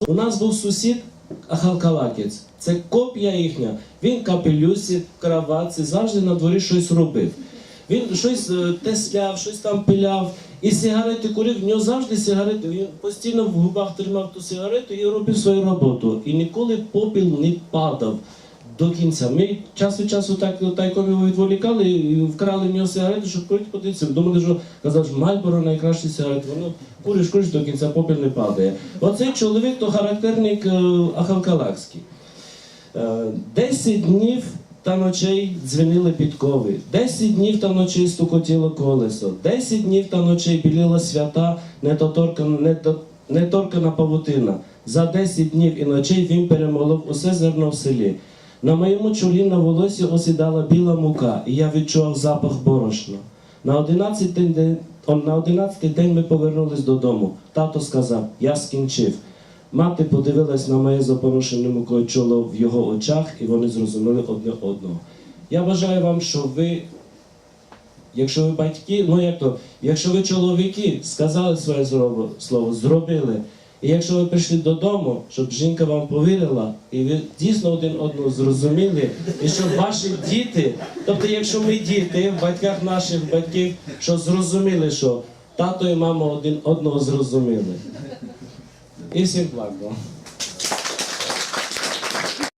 У нас був сусід Ахалкалакець. Це копія їхня. Він капелюсі, краватці, завжди на дворі щось робив. Він щось е, тесляв, щось там пиляв. І сигарети курив, в нього завжди сигарети. Він постійно в губах тримав ту сигарету і робив свою роботу. І ніколи попіл не падав до кінця. Ми час від часу так його відволікали і вкрали в нього сигарету, щоб курити подивитися. Думали, що казав, що Мальборо найкращі сигарети. Воно куриш, куриш до кінця попіл не падає. Оцей чоловік то характерник е, Ахалкалакський. Е, Десять днів та ночей дзвенили підкови, десять днів та ночей стукотіло колесо, десять днів та ночей біліла свята недоторкана, недо- неторкана павутина. За десять днів і ночей він перемолов усе зерно в селі. На моєму чолі на волосі осідала біла мука, і я відчував запах борошна. На одинадцятий день, на одинадцятий день ми повернулись додому. Тато сказав: Я скінчив. Мати подивилась на моє запорошене мукою чоло в його очах, і вони зрозуміли одне одного. Я бажаю вам, що ви, якщо ви батьки, ну як то, якщо ви чоловіки сказали своє слово, зробили. І якщо ви прийшли додому, щоб жінка вам повірила, і ви дійсно один одного зрозуміли, і щоб ваші діти, тобто, якщо ми діти в батьках наших батьків, що зрозуміли, що тато і мама один одного зрозуміли. І всім благ вам.